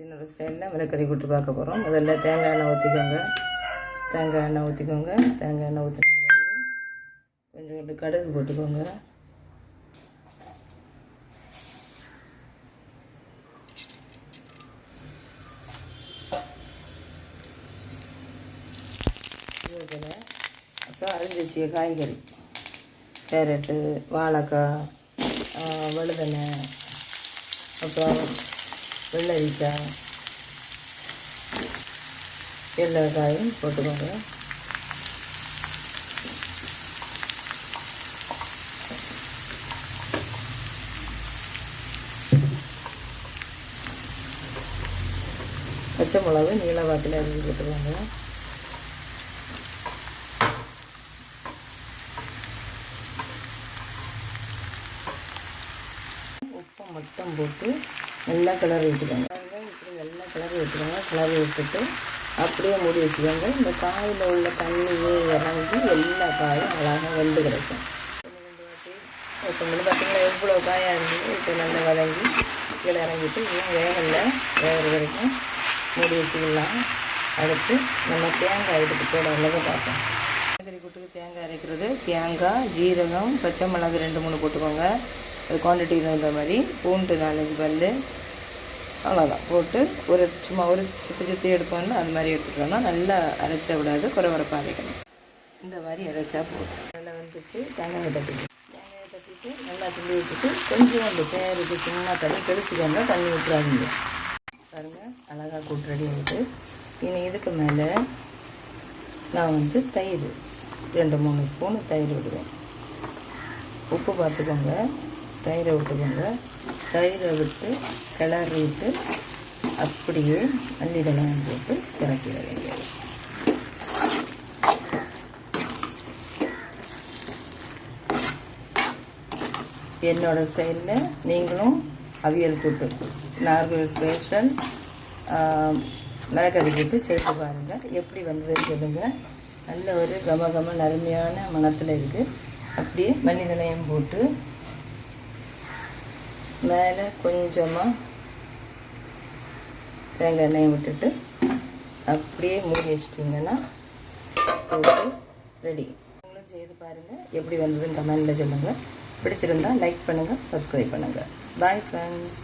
சின்ன ஒரு ஸ்டைலில் மிளகறி கூட்டு பார்க்க போகிறோம் முதல்ல தேங்காய் எண்ணெய் ஊற்றிக்கோங்க தேங்காய் எண்ணெய் ஊற்றிக்கோங்க தேங்காய் எண்ணெய் ஊற்றின பிறகு கொஞ்சம் கொஞ்சம் கடுகு போட்டுக்கோங்க. அப்புறம் அரிஞ்சு வச்சிய காய்கறி. கேரட்டு வாழைக்காய் வழுதனை அப்புறம் வெள்ளரிக்காய் எல்லா காயும் போட்டுக்கோங்க. பச்சை மிளகு நீள வாக்கில் அரிஞ்சு போட்டுருவாங்க உப்பு மட்டும் போட்டு நல்லா கிளறி விட்டுக்கோங்க. இப்படி நல்லா கிளறி விட்டுக்கோங்க. கிளறி விட்டுட்டு அப்படியே மூடி வச்சுக்கோங்க. இந்த காயில் உள்ள தண்ணியே இறங்கி எல்லா காயும் அழகாக வெந்து கிடைக்கும். இப்போ வந்து பார்த்திங்கன்னா எவ்வளோ காயாக இருந்தது? இப்போ நல்லா வதங்கி கீழே இறங்கிட்டு இன்னும் வேகல வேகிற வரைக்கும் மூடி வச்சுக்கலாம். அடுத்து நம்ம தேங்காய் இதுக்கு போட உள்ளதை பார்ப்போம். காய்கறி கூட்டுக்கு தேங்காய் அரைக்கிறது. தேங்காய் ஜீரகம் பச்சை மிளகு ரெண்டு மூணு போட்டுக்கோங்க. அது குவான்டிட்டி தகுந்த மாதிரி பூண்டு நாலஞ்சு பல் அவ்வளோதான் போட்டு ஒரு சும்மா ஒரு சுற்றி சுற்றி எடுப்போம்னா அது மாதிரி எடுத்துட்டோம்னா நல்லா அரைச்சிடக்கூடாது குறைப்பாக அரைக்கணும். இந்த மாதிரி அரைச்சா போதும். நல்லா வந்துச்சு தேங்காயை தட்டிட்டு தேங்காயை தட்டிட்டு நல்லா துள்ளி விட்டுட்டு கொஞ்சம் அந்த பேருக்கு சும்மா தண்ணி கழிச்சுக்கோங்க தண்ணி விட்டுறாதீங்க பாருங்கள் அழகாக கூட்டு ரெடி ஆகிட்டு இனி இதுக்கு மேலே நான் வந்து தயிர் ரெண்டு மூணு ஸ்பூன் தயிர் விடுவேன். உப்பு பார்த்துக்கோங்க. தயிரை விட்டுக்கோங்க. தயிரை விட்டு கிளறிட்டு அப்படியே மல்லிதெல்லாம் போட்டு இறக்கிட வேண்டியது. என்னோடய ஸ்டைலில் நீங்களும் அவியல் கூட்டு நார்மல் ஸ்பெஷல் மிளகறி கூட்டு சேர்த்து பாருங்கள் எப்படி வந்ததுன்னு சொல்லுங்கள் நல்ல ஒரு கம கம நறுமையான மனத்தில் இருக்குது அப்படியே மல்லிதனையும் போட்டு மேலே கொஞ்சமாக தேங்காய் எண்ணெயை விட்டுட்டு அப்படியே மூடி வச்சிட்டிங்கன்னா போட்டு ரெடி நீங்களும் செய்து பாருங்கள் எப்படி வந்ததுன்னு கமெண்டில் சொல்லுங்கள் பிடிச்சிருந்தா லைக் பண்ணுங்கள் சப்ஸ்கிரைப் பண்ணுங்கள் பாய் ஃப்ரெண்ட்ஸ்